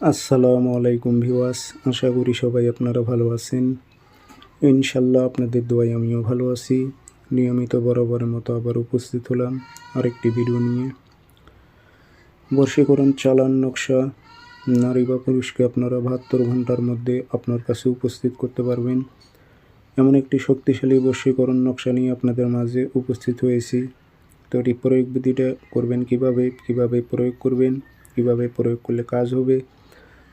আসসালামু আলাইকুম ভিওয়াস আশা করি সবাই আপনারা ভালো আছেন। ইনশাল্লাহ আপনাদের দোয়াই আমিও ভালো আছি। নিয়মিত বরাবরের মতো আবার উপস্থিত হলাম আরেকটি ভিডিও নিয়ে। বর্ষীকরণ চালান নকশা, নারী বা পুরুষকে আপনারা বাহাত্তর ঘণ্টার মধ্যে আপনার কাছে উপস্থিত করতে পারবেন। এমন একটি শক্তিশালী বর্ষীকরণ নকশা নিয়ে আপনাদের মাঝে উপস্থিত হয়েছি। তো এটি প্রয়োগ বিধিটা করবেন কীভাবে কীভাবে প্রয়োগ করবেন, কীভাবে প্রয়োগ করলে কাজ হবে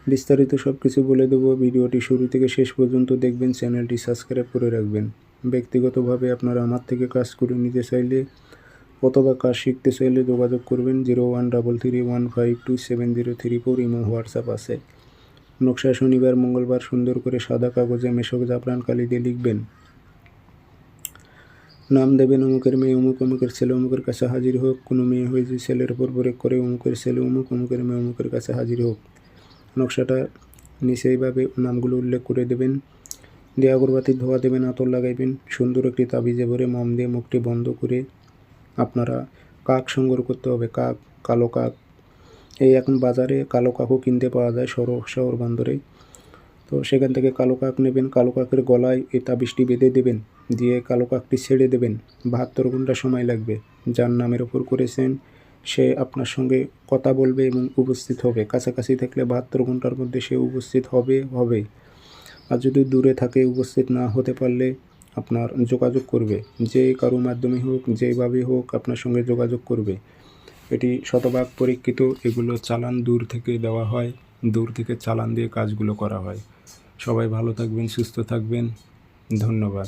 বিস্তারিত সব কিছু বলে দেবো। ভিডিওটি শুরু থেকে শেষ পর্যন্ত দেখবেন, চ্যানেলটি সাবস্ক্রাইব করে রাখবেন। ব্যক্তিগতভাবে আপনারা আমার থেকে কাজ করে নিতে চাইলে অথবা কাজ শিখতে চাইলে যোগাযোগ করবেন, zero one double three one five two seven zero three four imo WhatsApp আছে। নকশা শনিবার, মঙ্গলবার সুন্দর করে সাদা কাগজে মেশক জাফরান কালি দিয়ে লিখবেন। নাম দেবেন অমুকের মেয়ে, অমুক অমুকের ছেলে, অমুকের কাছে হাজির হোক। কোনো মেয়ে হয়ে যে ছেলের উপর প্রয়োগ করে অমুকের ছেলে, অমুক অমুকের মেয়ে, অমুকের কাছে হাজির হোক। নকশাটা নিচে এইভাবে নামগুলো উল্লেখ করে দেবেন। দিয়ে আগরবাতির ধোয়া দেবেন, আতর লাগাইবেন, সুন্দর একটি তাবিজে ভরে মম দিয়ে মুখটি বন্ধ করে আপনারা কাক সংগ্রহ করতে হবে, কাক, কালো কাক। এই এখন বাজারে কালো কাকও কিনতে পাওয়া যায় শহর শহর বন্দরে। তো সেখান থেকে কালো কাক নেবেন, কালো কাকের গলায় এই তাবিজটি বেঁধে দেবেন, দিয়ে কালো কাকটি ছেড়ে দেবেন। বাহাত্তর ঘণ্টা সময় লাগবে, যার নামের ওপর করেছেন সে আপনার সঙ্গে কথা বলবে এবং উপস্থিত হবে। কাছাকাছি থাকলে বাহাত্তর ঘণ্টার মধ্যে সে উপস্থিত হবে হবে। আর যদি দূরে থাকে, উপস্থিত না হতে পারলে আপনার যোগাযোগ করবে। যে কারও মাধ্যমে হোক, যেভাবে হোক আপনার সঙ্গে যোগাযোগ করবে। এটি শতভাগ পরীক্ষিত। এগুলো চালান দূর থেকে দেওয়া হয়। দূর থেকে চালান দিয়ে কাজগুলো করা হয়। সবাই ভালো থাকবেন, সুস্থ থাকবেন। ধন্যবাদ।